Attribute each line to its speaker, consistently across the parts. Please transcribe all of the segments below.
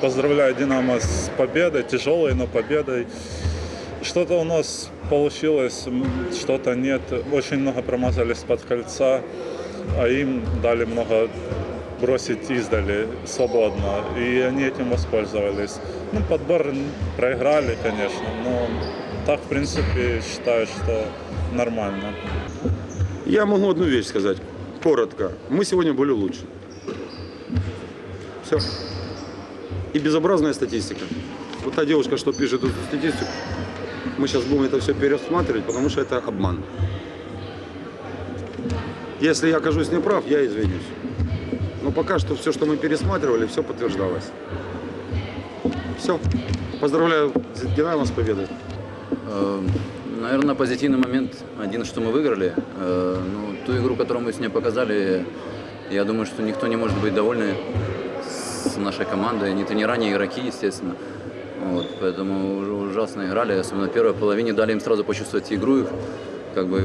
Speaker 1: поздравляю Динамо с победой, тяжелой, но победой. Что-то у нас получилось, что-то нет. Очень много промазали под кольца, а им дали много бросить издали свободно, и они этим воспользовались. Ну, подбор проиграли, конечно, но так, в принципе, считаю, что нормально.
Speaker 2: Я могу одну вещь сказать, коротко. Мы сегодня были лучше. Все. И безобразная статистика. Вот та девушка, что пишет эту статистику, мы сейчас будем это все пересматривать, потому что это обман. Если я окажусь неправ, я извинюсь. Но пока что все, что мы пересматривали, все подтверждалось. Все. Поздравляю с Динамо с победой.
Speaker 3: Наверное, позитивный момент один, что мы выиграли. Э, Ну, ту игру, которую мы сегодня показали, я думаю, что никто не может быть довольный нашей командой, ни тренера, ни игроки, естественно. Вот, поэтому ужасно играли, особенно в первой половине, дали им сразу почувствовать игру. Как бы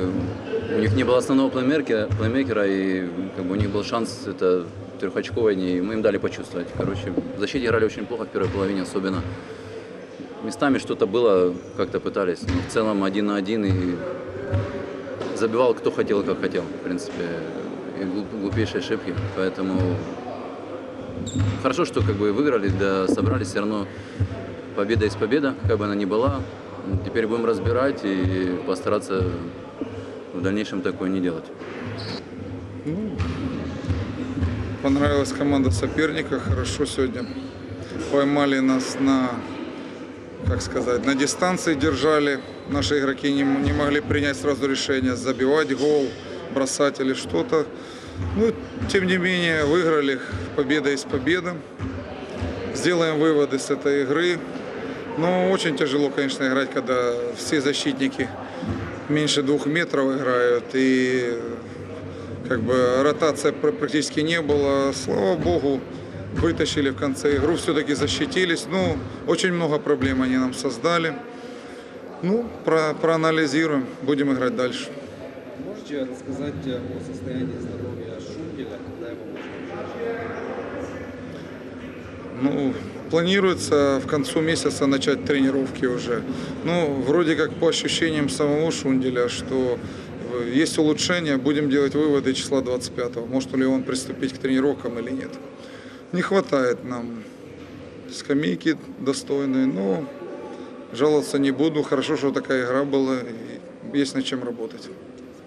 Speaker 3: у них не было основного плеймейкера, плеймейкера и как бы у них был шанс это трехочковый, и мы им дали почувствовать. Короче, в защите играли очень плохо в первой половине, особенно местами что-то было, как-то пытались. Но в целом один на один и забивал кто хотел как хотел. В принципе, и глуп- глупейшие ошибки. Поэтому хорошо, что как бы выиграли, да собрались все равно победа есть победа, как бы она ни была. Теперь будем разбирать и постараться в дальнейшем такое не делать.
Speaker 4: Понравилась команда соперника, хорошо сегодня поймали нас на, как сказать, на дистанции держали. Наши игроки не, не могли принять сразу решение, забивать гол, бросать или что-то. Ну, тем не менее, выиграли, победа есть победа. Сделаем выводы с этой игры. Но очень тяжело, конечно, играть, когда все защитники меньше двух метров играют и как бы ротация пр- практически не было. Слава богу, вытащили в конце игру, все-таки защитились. Ну, очень много проблем они нам создали. Ну, про, проанализируем, будем играть дальше.
Speaker 5: Можете рассказать о состоянии здоровья Шунгеля, когда его можно
Speaker 4: Ну, планируется в концу месяца начать тренировки уже. Ну, вроде как по ощущениям самого Шунделя, что э, есть улучшение, будем делать выводы числа 25-го. Может ли он приступить к тренировкам или нет. Не хватает нам скамейки достойные, но жаловаться не буду. Хорошо, что такая игра была, есть над чем работать.